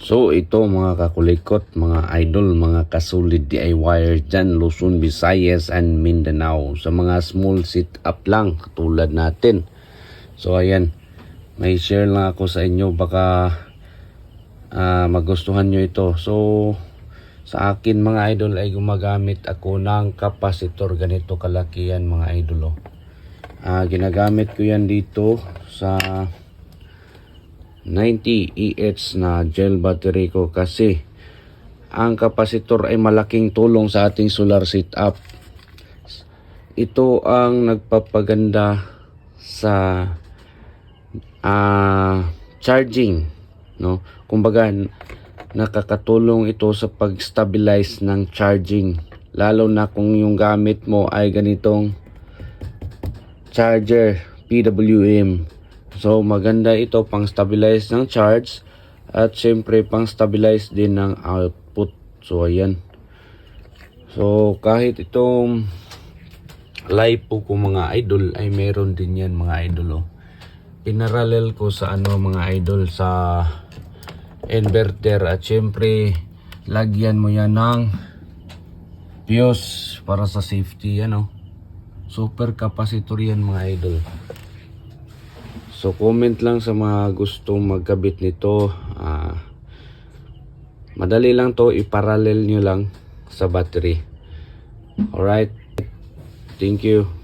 So ito mga kakulikot, mga idol, mga kasulid DIYers dyan, Luzon, Visayas, and Mindanao. Sa mga small sit-up lang, katulad natin. So ayan, may share lang ako sa inyo, baka ah, magustuhan nyo ito. So sa akin mga idol ay gumagamit ako ng kapasitor ganito kalaki yan mga idol. Oh. Ah, ginagamit ko yan dito sa 90 EH na gel battery ko kasi ang kapasitor ay malaking tulong sa ating solar setup. Ito ang nagpapaganda sa ah, charging, no? Kumbaga nakakatulong ito sa pag-stabilize ng charging lalo na kung yung gamit mo ay ganitong charger PWM So maganda ito pang stabilize ng charge at syempre pang stabilize din ng output. So ayan. So kahit itong lipo ko mga idol ay meron din yan mga idol oh. Pinarallel ko sa ano mga idol sa inverter at syempre lagyan mo yan ng fuse para sa safety yan oh. Super capacitor yan mga idol. So comment lang sa mga gustong magkabit nito. Ah, madali lang to, iparallel nyo lang sa battery. Alright. Thank you.